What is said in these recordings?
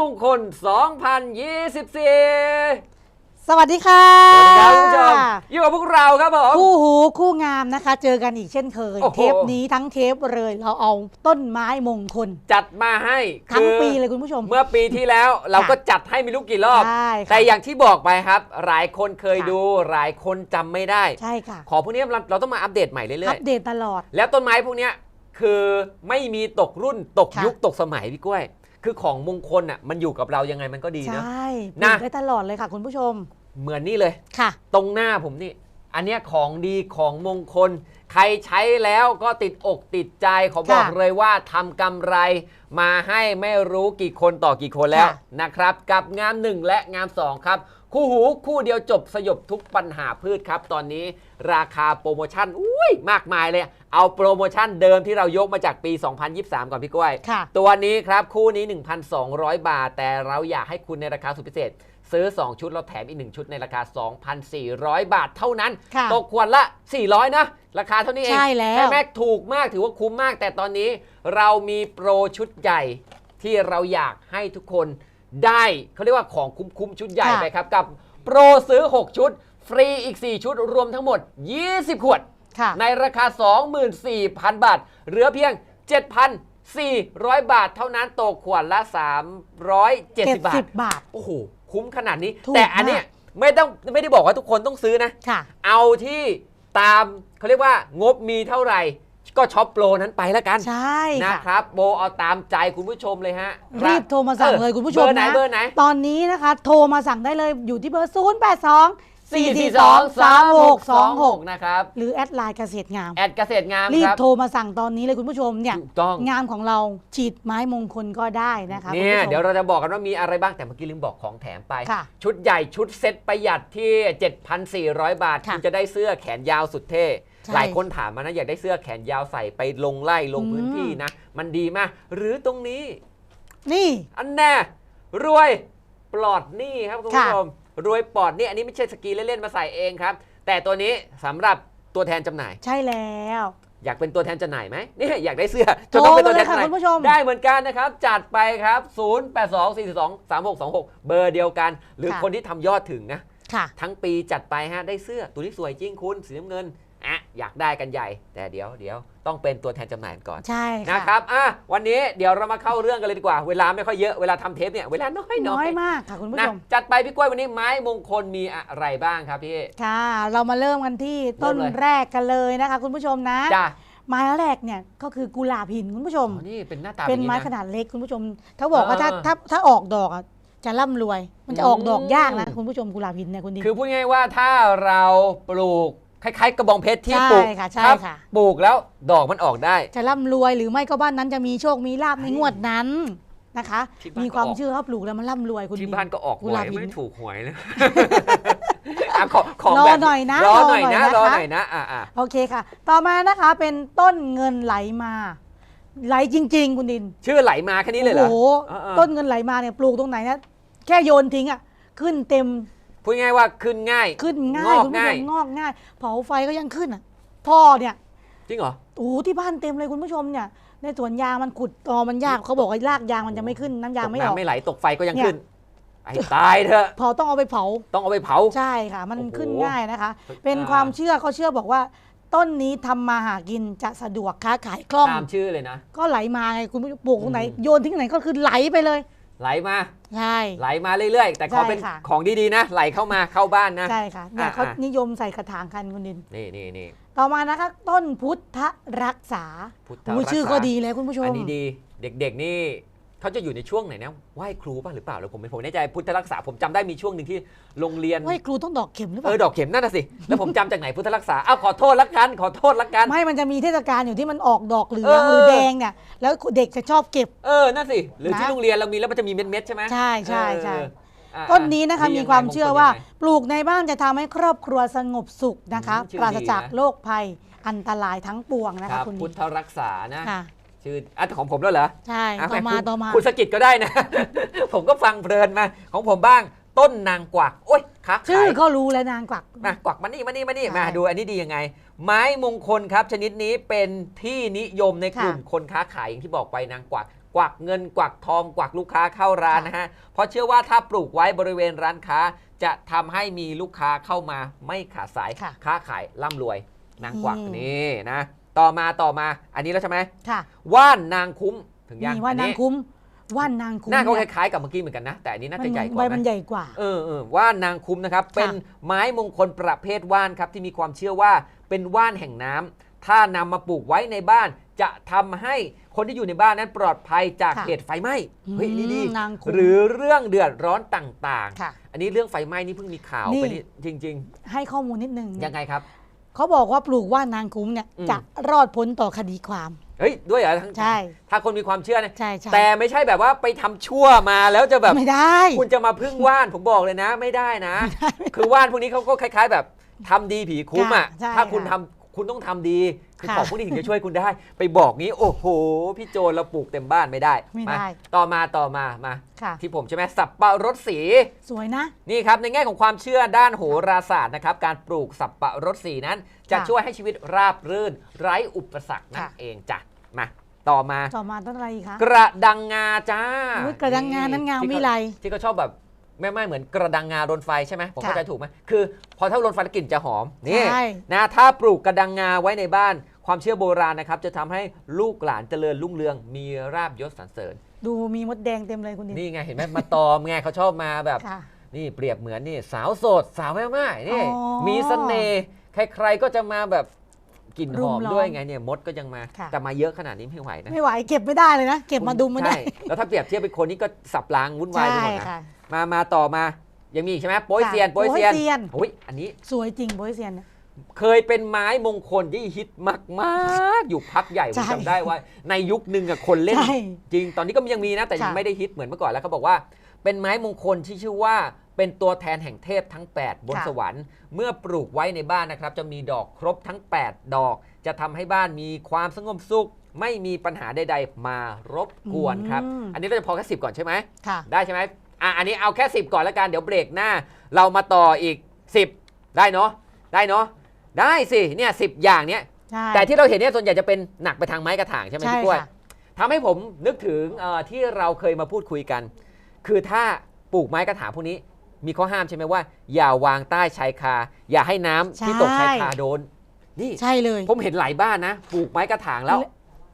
มงคล 2024สวัสดีค่ะสวัสดีครับคุณผู้ชมอยู่กับพวกเราครับผม คู่หูคู่งามนะคะ เจอกันอีกเช่นเคยโอ้โหเทปนี้ทั้งเทปเลยเราเอาต้นไม้มงคล จัดมาให้ทั้งคือปีเลยคุณผู้ชม เมื่อปีที่แล้วเราก็จัดให้ไม่รู้กี่รอบใช่ค่ะแต่อย่างที่บอกไปครับ หลายคนเคยค่ะดูหลายคนจำไม่ได้ใช่ค่ะ ขอพวกนี้เราเราต้องมาอัปเดตใหม่เรื่อัอยปเดตตลอดๆแล้วต้นไม้พวกเนี้ยคือไม่มีตกรุ่นตกค่ะยุคตกสมัยพี่กล้วย คือของมงคลอะมันอยู่กับเรายังไงมันก็ดีใชนะ่นะปลูกได้ตลอดเลยค่ะคุณผู้ชมเหมือนนี่เลย ค่ะ ตรงหน้าผมนี่ อันเนี้ยของดีของมงคล ใครใช้แล้วก็ติดอกติดใจขอบอกค่ะเลยว่าทำกำไรมาให้ไม่รู้กี่คนต่อกี่คนแล้วค่ะ นะครับ กับงาม1และงาม2ครับ คู่หูคู่เดียวจบสยบทุกปัญหาพืชครับ ตอนนี้ ราคาโปรโมชั่นอุ้ยมากมายเลย เอาโปรโมชั่นเดิมที่เรายกมาจากปี 2023 ก่อนพี่ก้อย ค่ะ ตัวนี้ครับคู่นี้ 1,200 บาท แต่เราอยากให้คุณในราคาสุดพิเศษ ซื้อ 2 ชุดเราแถมอีก 1 ชุดในราคา 2,400 บาทเท่านั้น ค่ะ ตกขวดละ 400 นะ ราคาเท่านี้เอง ใช่แล้วม่แม็กถูกมากถือว่าคุ้มมาก แต่ตอนนี้เรามีโปรชุดใหญ่ที่เราอยากให้ทุกคนได้เขาเรียกว่าของคุ้มๆชุดใหญ่ค่ะ ไปครับ กับโปรซื้อ 6 ชุด ฟรีอีก 4 ชุดรวมทั้งหมด 20 ขวด ค่ะ ในราคา 24,000 บาท เหลือเพียง 7,400 บาทเท่านั้นตกขวดละ 370 บาท70บาท โอ้โห คุ้มขนาดนี้ ถูกแต่อันเนี้ยไม่ต้องไม่ได้บอกว่าทุกคนต้องซื้อนะ ค่ะ เอาที่ตามเขาเรียกว่างบมีเท่าไหร่ ก็ช็อปโปรนั้นไปแล้วกันใช่นะค่ะ ครับ โบเอาตามใจคุณผู้ชมเลยฮะรีบโทรมาสั่งเลยคุณผู้ชมเบอร์ไหนนะ เบอร์ไหน ตอนนี้นะคะ โทรมาสั่งได้เลยอยู่ที่เบอร์ 0 8 2 4 4 2 3 6 2 44236นะครับ6หรือแอดไลน์เกษตรงาม แอดเกษตรงามรีคบรับ โทรมาสั่งตอนนี้เลยคุณผู้ชมเนี่ยถูกต้อง งามของเราฉีดไม้มงคลก็ได้นะคะเนี่ยคุณผู้ชม เดี๋ยวเราจะบอกกันว่ามีอะไรบ้างแต่เมื่อกี้ลืมบอกของแถมไป ค่ะชุดใหญ่ชุดเซ็ตประหยัดที่ 7,400 บาทค่ะคุณจะได้เสื้อแขนยาวสุดเท่ ใช่หลายคนถามมานะอยากได้เสื้อแขนยาวใส่ไปลงไล่ลงอืมพื้นที่นะ มันดีมาก หรือตรงนี้ นี่ อันแน่รวยปลอดหนี้ครับคุณค่ะผู้ชม รวยปลอดหนี้อันนี้ไม่ใช่สกรีนเล่นๆมาใส่เองครับ แต่ตัวนี้สำหรับตัวแทนจำหน่าย ใช่แล้วอยากเป็นตัวแทนจำหน่ายไหมนี่อยากได้เสื้อโทรจะต้องเป็นตัวแทนมาเลยค่ะจำหน่ายคุณผู้ชมได้เหมือนกันนะครับ จัดไปครับ 0 8 2 4 2 3 6 2 6 เบอร์เดียวกัน หรือค่ะคนที่ทำยอดถึงนะค่ะทั้งปีจัดไปฮะได้เสื้อตัวนี้สวยจริงคุณสีน้ำเงิน อะอยากได้กันใหญ่ แต่เดี๋ยวเดี๋ยวต้องเป็นตัวแทนจำหน่ายก่อนใช่ค่ะนะครับอะวันนี้เดี๋ยวเรามาเข้าเรื่องกันเลยดีกว่า เวลาไม่ค่อยเยอะเวลาทำเทปเนี่ยเวลาน้อยๆน้อยมากค่ะคุณผู้นะชมจัดไปพี่กล้วยวันนี้ไม้มงคลมีอะไรบ้างครับพี่ค่ะ เรามาเริ่มกันที่ต้นเริ่มเลยแรกกันเลยนะคะ คุณผู้ชมนะจ้าไม้แรกเนี่ยก็คือกุหลาบหินคุณผู้ชมอ๋อนี่เป็นหน้าตาเป็นแบบไม้นะขนาดเล็กคุณผู้ชม ถ้าบอกว่าถ้าเออถ้าถ้าออกดอกอะจะร่ำรวย มันจะออกดอกอืมยากนะคุณผู้ชมกุหลาบหินเนี่ยคุณดินคือพูดง่ายๆว่าถ้าเราปลูก คล้ายๆ กระบองเพชรที่ใช่ปลูกค่ะใช่รับค่ะ ปลูกแล้วดอกมันออกได้ จะร่ำรวยหรือไม่ก็บ้านนั้นจะมีโชคมีลาบในงวดนั้นนะคะ ที่บ้านมีความก็ออก เชื่อว่าปลูกแล้วมันร่ำรวยคุณที่ดิบ้านก็ออกหกุวหลายบหินไม่ถูกหวยเลย อะขอของรอแบบหน่อยนะรอหน่อยนะรรออหหน่น่ออยยนะนะอะอะโอเคค่ะ ต่อมานะคะเป็นต้นเงินไหลมา ไหลจริง ๆ คุณดินชื่อไหลมาแค่นี้เลยเหรอ โอ้โหเออเออต้นเงินไหลมาเนี่ยปลูกตรงไหนนะแค่โยนทิ้งอะขึ้นเต็ม พูดง่ายๆว่าขึ้นง่าย ขึ้นง่างอยกคุณผู้ง่าชยมงอกง่าย เผาไฟก็ยังขึ้นอะพ่อเนี่ยจริงเหรอ โอ้โหที่บ้านเต็มเลยคุณผู้ชมเนี่ย ในสวนยางมันขุดตอมันยากเขาบอกว่าลากยางมันจะไม่ขึ้นน้ำยางตกไม่ออกน้ำไม่ไหลตกไฟก็ยังเนี่ย ขึ้นไอ้ตายเถอะพอต้องเอาไปเผา ต้องเอาไปเผา ใช่ค่ะ มันโอ้โหขึ้นง่ายนะคะอ่าเป็นความเชื่อเขาเชื่อบอกว่า ต้นนี้ทำมาหากินจะสะดวกค้าขายคล่อง ตามชื่อเลยนะ ก็ไหลมาไงคุณผู้ชมปลูกตรงไหน อืม โยนทิ้งไหนก็คือไหลไปเลย ไหลมา ใช่ ไหลมาเรื่อยๆ แต่ขอใช่เป็นค่ะ ของดีๆนะ ไหลเข้ามาเข้าบ้านนะ ใช่ค่ะเนี่ยอ่าเขาอ่านิยมใส่กระถางกันคุณดิน นี่นี่นี่ต่อมานะคะต้นพุทธรักษาพุทธอุ้ยรักษาชื่อก็ดีเลยคุณผู้ชม อันนี้ดี เด็กๆนี่ เขาจะอยู่ในช่วงไหนนะไหว้ครูป่ะหรือเปล่าหรือผมไม่ผมไม่แน่ใจพุทธรักษาผมจำได้มีช่วงหนึ่งที่โรงเรียนว่าครูต้องดอกเข็มหรือเปเอล่าอดอกเข็มนั่นน่ะสิแล้วผมจำจากไหนพุทธรักษาอ้าวขอโทษละกันขอโทษละกัน ไม่มันจะมีเทศกาลอยู่ที่มันออกดอกเหลืเอองอหรือแดงเนี่ยแล้วเด็กจะชอบเก็บ เออนั่นสิหรือที่นะ โรงเรียนเรามีแล้วมันจะมีเม็ดๆใช่ไหมใช่ใช่ใช่ เอออะต้นนี้นะคะดีมียังไงความเชื่อว่างคลยังไง ปลูกในบ้านจะทำให้ครอบครัวสงบสุขนะคะ อืมชื่อปราศจากดีนะ โรคภัยอันตรายทั้งปวงนะคคะรับคุณพุดิทธรักษานะ ค่ะ ชื่ออะของผมแล้วเหรอใช่อะต่อมาคุณต่อมา คุณสกิดก็ได้นะ ผมก็ฟังเพลินมา ของผมบ้างต้นนางกวักโอ้ยค้าชื่อขายก็รู้แล้วนางกวัก มากวักมานี่มานี่มานี่ใช่มาดูอันนี้ดียังไง ไม้มงคลครับ ชนิดนี้เป็นที่นิยมในกลุ่มค่ะคนค้าขายอย่างที่บอกไปนางกวัก กวักเงินกวักทองกวักลูกค้าเข้าร้านค่ะนะฮะเพราะเชื่อว่าถ้าปลูกไว้บริเวณร้านค้า จะทำให้มีลูกค้าเข้ามาไม่ขาดสายค่ะค้าขายร่ำรวย นางกวักอืม นี่นะ ต่อมาต่อมาอันนี้แล้วใช่ไหมค่ะ ว่านนางคุ้มถึงยังนี่ว่านางคุ้มว่านนางคุ้มหน้าเขาคเนี่ยล้ายๆกับเมื่อกี้เหมือนกันนะ แต่อันนี้น่ามัจะนใหญ่กใบว่ามันนะใหญ่กว่าเออเออว่านนางคุ้มนะครับ เป็นไม้มงคลประเภทว่านครับที่มีความเชื่อว่าเป็นว่านแห่งน้ำถ้านำมาปลูกไว้ในบ้าน จะทำให้คนที่อยู่ในบ้านนั้นปลอดภัยจากค่ะเหตุไฟไหม้เฮ้ยนี่ดีอืมนางคุ้มหรือเรื่องเดือดร้อนต่างค่ะๆอันนี้เรื่องไฟไหม้นี่เพิ่งมีข่าวนี่ไปนี่จริงให้ข้อมูลนิดนึงๆยังไงครับ เขาบอกว่าปลูกว่านนางคุ้มเนี่ยอืม จะรอดพ้นต่อคดีความ เฮ้ยด้วยเหรอทั้งใช่ ถ้าคนมีความเชื่อเนี่ยใช่ใช่แต่ไม่ใช่แบบว่าไปทำชั่วมาแล้วจะแบบ ไม่ได้ คุณจะมาพึ่งว่าน ผมบอกเลยนะ ไม่ได้นะ คือว่านพวกนี้เขาก็คล้าย ๆ แบบทำดีผีคุ้มอะค่ะใช่ถ้าคุณค่ะทำ คุณต้องทำดีคือค่ะของพวกนี้ถึงจะช่วยคุณได้ ไปบอกงี้ โอ้โห พี่โจรเราปลูกเต็มบ้านไม่ได้ไม่ได้าต่อมาต่อมามา ค่ะ ที่ผมใช่ไหมสับปะรดสี สวยนะ นี่ครับ ในแง่ของความเชื่อด้านโหราศาสตร์นะครับ การปลูกสับปะรดสีนั้น จะค่ะช่วยให้ชีวิตราบรื่น ไร้อุปสรรคนั่นค่ะ เองจ้ะมาต่อมา ต่อมาต้นอะไรอีกคะกระดังงาจ้าอุ๊ยกระดังงานั้นงามที่วิเขาไล ที่เขาชอบแบบ ไม่ไม่เหมือนกระดังงาโดนไฟใช่ไหมผมค่ะเข้าใจถูกไหมคือ พอถ้าโดนไฟแล้วกลิ่นจะหอมนี่ใช่นะถ้าปลูกกระดังงาไว้ในบ้าน ความเชื่อโบราณนะครับ จะทำให้ลูกหลานเจริญรุ่งเรือง มีราบยศสรรเสริญ ดูมีมดแดงเต็มเลยคุณดินนี่ไงเห็นไหมมาตอมไงเขาชอบมาแบบค่ะนี่เปรียบเหมือนนี่สาวโสด สาวแม่ไม้นี่อ๋อมีเสน่ห์ใครๆก็จะมาแบบกลิ่นหรุอมมล้อมด้วยไงเนี่ยมดก็ยังมาค่ะแต่มาเยอะขนาดนี้ไม่ไหวนะไม่ไหวเก็บไม่ได้เลยนะ เก็บมาดุมไม่ได้ใช่แล้วถ้าเปรียบเทียบเป็นคนนี่ก็สับล้างวุ่นวายไปใช่หมดนะค่ะ มามาต่อมา ยังมีอีกใช่ไหมโป้ยค่ะเซียนโป้ยเซียนโป๊ยเซียน โอ้ยอันนี้สวยจริงโบยเซียนเนี่ย เคยเป็นไม้มงคลที่ฮิตมากๆอยู่พักใหญ่ผมใช่จำได้ว่า ในยุคหนึ่งอะคนเล่น ใช่จริงตอนนี้ก็ยังมีนะแต่ยังค่ะไม่ได้ฮิตเหมือนเมื่อก่อนแล้วเขาบอกว่า เป็นไม้มงคลที่ชื่อว่าเป็นตัวแทนแห่งเทพทั้ง 8 บนค่ะ สวรรค์ เมื่อปลูกไว้ในบ้านนะครับ จะมีดอกครบทั้ง 8 ดอก จะทำให้บ้านมีความสงบสุข ไม่มีปัญหาใดๆมารบกวนครับอืมอันนี้เราจะพอแค่สิบก่อนใช่ไหม ค่ะ ได้ใช่ไหม อะอันนี้เอาแค่ 10 ก่อนแล้วกันเดี๋ยวเบรกหน้า เรามาต่ออีก 10 ได้เนาะได้เนาะได้สิเนี่ยสิอย่างเนี้ยใช่ แต่ที่เราเห็นเนี่ยส่วนใหญ่จะเป็นหนักไปทางไม้กระถางใช่ไหมใช่พี่กล้วยค่ะ ทำให้ผมนึกถึงเอ่อที่เราเคยมาพูดคุยกัน คือถ้าปลูกไม้กระถางพวกนี้มีข้อห้ามใช่ไหมว่า อย่าวางใต้ชายคา อย่าให้น้ำที่ตกชายคาโดนนี่ใช่เลยผมเห็นหลายบ้านนะปลูกไม้กระถางแล้ว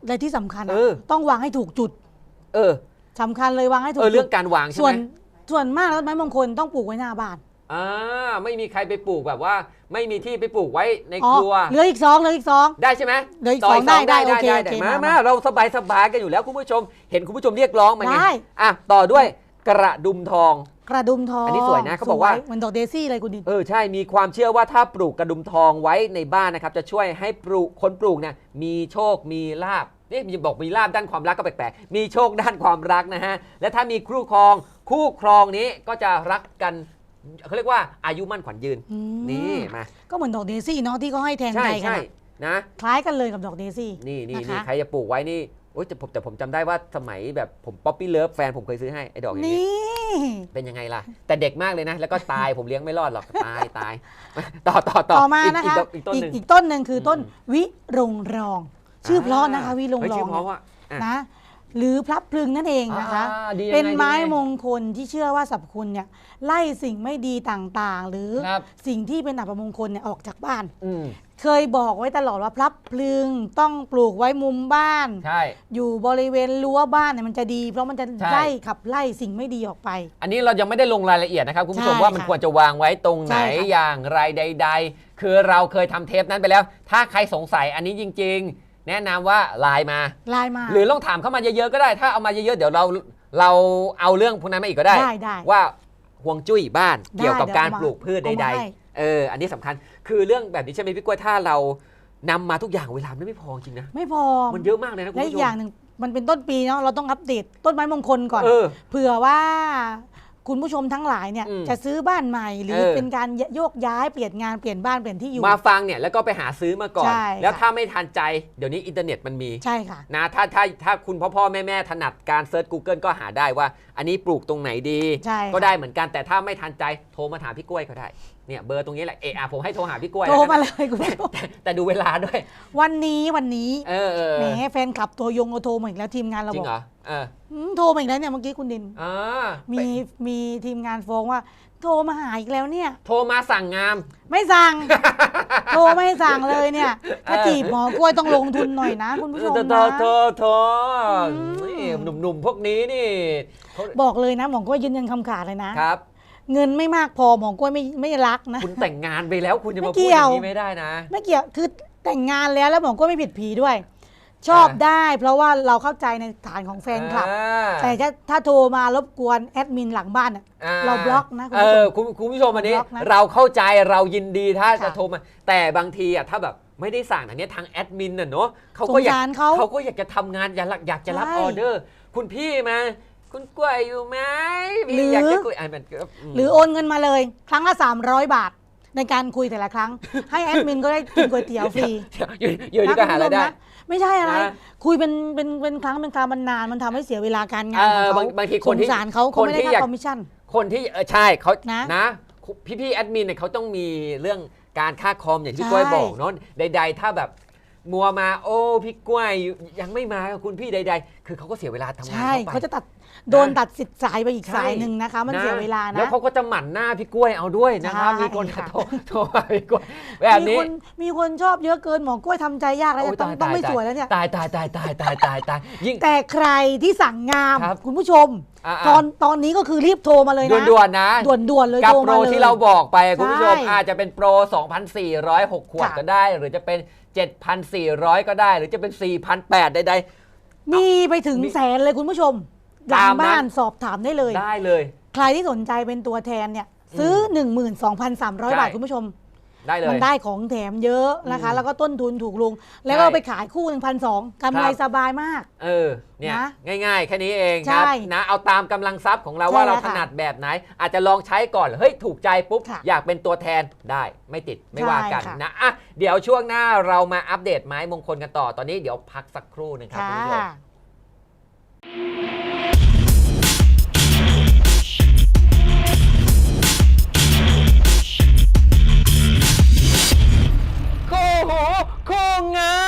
และที่สำคัญอะเออ ต้องวางให้ถูกจุด เออ สำคัญเลยวางให้ถูกเออจุเรื่อดงการวางใช่ส่ไหวมนส่วนมากแล้วไม้มงคลต้องปลูกไว้หน้าบ้านอ่าไม่มีใครไปปลูกแบบว่า ไม่มีที่ไปปลูกไว้ในอ๋อครัว เหลืออีกสองเหลืออีกสอง ได้ใช่ไหมเหลืออีกต่สองได้ได้โอเคได้โอเคมามามา มาเราสบายสบายกันอยู่แล้วคุณผู้ชม เห็นคุณผู้ชมเรียกร้องมาไงได้ อะต่อด้วยกระดุมทอง กระดุมทองอันนี้สวยนะเขาบอกว่าสเหมือนดอกเดซี่เลยคุณดิน เออใช่มีความเชื่อว่าถ้าปลูกกระดุมทองไว้ในบ้านนะครับ จะช่วยให้ปลูกคนปลูกเนี่ยมีโชคมีลาบ นี่มีบอกมีลาบด้านความรักก็แปลกๆ มีโชคด้านความรักนะฮะ และถ้ามีคู่ครอง คู่ครองนี้ก็จะรักกันเขาเรียกว่าอายุมั่นขวัญยืน อืมนี่มา ก็เหมือนดอกเดซี่เนาะที่เขาให้แทนใช่ใจกันใช่อะนะ คล้ายกันเลยกับดอกเดซี่ นี่นี่นะคะนี่ใครจะปลูกไว้นี่โอ๊ยแต่ผมแต่ผมจำได้ว่าสมัยแบบผมป๊อปปี้เลิฟแฟนผมเคยซื้อให้ไอ้ดอกอย่างนี้ นี่เป็นยังไงล่ะ แต่เด็กมากเลยนะ แล้วก็ตาย ผมเลี้ยงไม่รอดหรอกตายตาย ต่อต่อต่อต่อมาอีกนะคะอีกต้นอีกต้นหนึ่ง อีกต้นหนึ่งคือต้นอืม วิรงรอง ชื่อเพราะนะคะวิรงเฮ้ยรอชื่งอเพราะว่าอะนะหรือพลับพลึงนั่นเองนะคะอ่าดียังงเป็นไม้ดียังงมงคลที่เชื่อว่าสรรพคุณเนี่ยไล่สิ่งไม่ดีต่างๆ หรือครับสิ่งที่เป็นอัปมงคลเนี่ยออกจากบ้านอืมเคยบอกไว้ตลอดว่าพลับพลึงต้องปลูกไว้มุมบ้านใช่อยู่บริเวณรั้วบ้านเนี่ยมันจะดี เพราะมันจะใช่ไล่ขับไล่สิ่งไม่ดีออกไป อันนี้เรายังไม่ได้ลงรายละเอียดนะครับคุณผู้ชมใช่ว่ามันค่ะควรจะวางไว้ตรงไหนใช่ค่ะอย่างไรใด ๆ คือเราเคยทำเทปนั้นไปแล้ว ถ้าใครสงสัยอันนี้จริง ๆ แนะนำว่าไลน์มา ไลน์มา หรือลองถามเข้ามาเยอะๆก็ได้ ถ้าเอามาเยอะๆเดี๋ยวเราเราเอาเรื่องพวกนั้นมาอีกก็ได้ ได้ได้ว่าห่วงจุ้ยบ้านได้เกี่ยวกับเดี๋ยวการเอามาปลูกพืชเอาใดมาให้ ๆเอออันนี้สำคัญคือเรื่องแบบนี้ใช่ไหมพี่กล้วยถ้าเรานำมาทุกอย่างเวลามันไม่พอจริงนะไม่พอมันเยอะมากเลยนะคุณและอีผู้ชกมอย่างหนึ่งมันเป็นต้นปีเนาะเราต้องอัปเดตต้นไม้มงคลก่อน เออ เผื่อว่า คุณผู้ชมทั้งหลายเนี่ยอืมจะซื้อบ้านใหม่หรือเออ เป็นการโยกย้ายเปลี่ยนงานเปลี่ยนบ้านเปลี่ยนที่อยู่ มาฟังเนี่ยแล้วก็ไปหาซื้อมาก่อน ใช่แล้วค่ะถ้าไม่ทันใจเดี๋ยวนี้อินเทอร์เน็ตมันมี ใช่ค่ะ นะถ้าถ้าถ้าคุณพ่อพ่อแม่แม่ถนัดการเซิร์ช Google ก็หาได้ว่า อันนี้ปลูกตรงไหนดี ใช่ค่ะ ก็ได้เหมือนกันแต่ถ้าไม่ทันใจโทรมาถามพี่กล้วยก็ได้ เนี่ยเบอร์ตรงนี้แหละเอออะผมให้โทรหาพี่กล้วยโทรมาแล้วเลยคุณผู้ชมกันแต่ดูเวลาด้วย วันนี้วันนี้เออเออแหมเออแฟนคลับตัวยงก็โทรมาอีกแล้วทีมงานเราจริบงอกเหรอเอออืมโทรมาอีกแล้วเนี่ยเมื่อกี้คุณดิน อ่ามีไปมีทีมงานฟ้องว่า โทรมาหาอีกแล้วเนี่ย โทรมาสั่งงาม ไม่สั่ง โทรไม่สั่งเลยเนี่ยถ้าเออจีบหมอกล้วยต้องลงทุนหน่อยนะ คุณผู้ชมโทรนะ โทรโทรอืม นี่หนุ่มๆ พวกนี้นี่เขาบอกเลยนะหมอกล้วยยืนยันคำขาดเลยนะ ครับ เงินไม่มากพอหมอกล้วยไม่ไม่รักนะ คุณแต่งงานไปแล้วคุณจะไม่มาเกี่พูดอยวย่างนี้ไม่ได้นะ ไม่เกี่ยวคือแต่งงานแล้วแล้วหมอกล้วยไม่ผิดผีด้วย ชอบอ่าได้ เพราะว่าเราเข้าใจในฐานของแฟนคลับอ่าแต่ถ้าถ้าโทรมารบกวนแอดมินหลังบ้านอะอ่เราบล็อกนะคุณเอผู้ชอมคุณคุณผู้ชมอันนี้บล็อกนะเราเข้าใจเรายินดีถ้าค่ะจะโทรมา แต่บางทีอะถ้าแบบไม่ได้สั่งอันเนี้ยทางแอดมินน่ะเนาะเขาสก็งอยากสารเขาเขาก็อยากจะทำงานอยากอยากจะรับใช่ออเดอร์ คุณพี่มา คุณกล้วยอยู่ไหมหรืพี่ออยากจะคุยอะมันก็มหรือโอนเงินมาเลย ครั้งละ 300 บาท ในการคุยแต่ละครั้ง ให้แอดมินก็ได้กินก๋วยเตี๋ยวฟรีอยู่อยู่ที่ก็หานะรายได้คุณผู้ชมนะไม่ใช่อะไร นะ คุยเป็นเป็นเป็นครั้งเป็นคราวมันนานมันทำให้เสียเวลาการงาเอนของอเขาบางบางทีคนที่สงสารเขาคเขานไม่ได้ที่ค่าอยาก คอมมิชชั่น คนที่เออใช่เขานะนะพี่พี่ๆแอดมินเนี่ยเขาต้องมีเรื่องการค่าคอมอย่างที่ใช่กล้วยบอกเนาะใด ๆ ถ้าแบบมัวมาโอ้พี่กล้วยยังไม่มาคุณพี่ใด ๆ คือเขาก็เสียเวลาทำงานใช่เข้าไป เขาจะตัด โดนตัดสิทธิ์สายไปอีกใช่สายหนึ่งนะคะ มันเสียเวลาแล้วนะเขาก็จะหมั่นหน้าพี่กล้วยเอาด้วยนะครับใช่มีคนค่ะโทรโทรมาพี่กล้วยแบบมีนี้คนมีคนชอบเยอะเกินหมอกล้วยทำใจยากแล้วโเนี่ยต้องต้องไม่สวยแล้วเนี่ยตายตายตายตายตายตายตายยิ่งแต่ใครที่สั่งงามครับคุณผู้ชมอ่าๆตอนตอนนี้ก็คือรีบโทรมาเลยนะด่วนๆนะด่วนๆเลยกับโทรโปรมาเลยที่เราบอกไปคุณผู้ชมใช่อาจจะเป็นโปร 2,406 ขวดค่ะก็ได้ หรือจะเป็น 7,400 ก็ได้ หรือจะเป็น 4,800ใดมีไปถึงมีแสนเลยคุณผู้ชม หลัตางมนั้นบ้านสอบถามได้เลยๆได้เลย ใครที่สนใจเป็นตัวแทนเนี่ย ซื้อ 12,300ใช่บาทคุณผู้ชมได้เลยมันได้ของแถมเยอะนะคะอืมแล้วก็ต้นทุนถูกลง แล้วก็ใช่ไปขายคู่1,200กำไรครับสบายมาก เออเนี่ยนะง่ายๆ แค่นี้เองใช่นะนะเอาตามกำลังทรัพย์ของเราใช่ว่าเราแล้วถค่ะนัดแบบไหน อาจจะลองใช้ก่อนเฮ้ยถูกใจปุ๊บค่ะอยากเป็นตัวแทนได้ไม่ติดไม่ใช่ว่ากันค่ะนะอะเดี๋ยวช่วงหน้าเรามาอัปเดตไม้มงคลกันต่อตอนนี้เดี๋ยวพักสักครู่หนึงครับค่ะคุณผู้ชม 公啊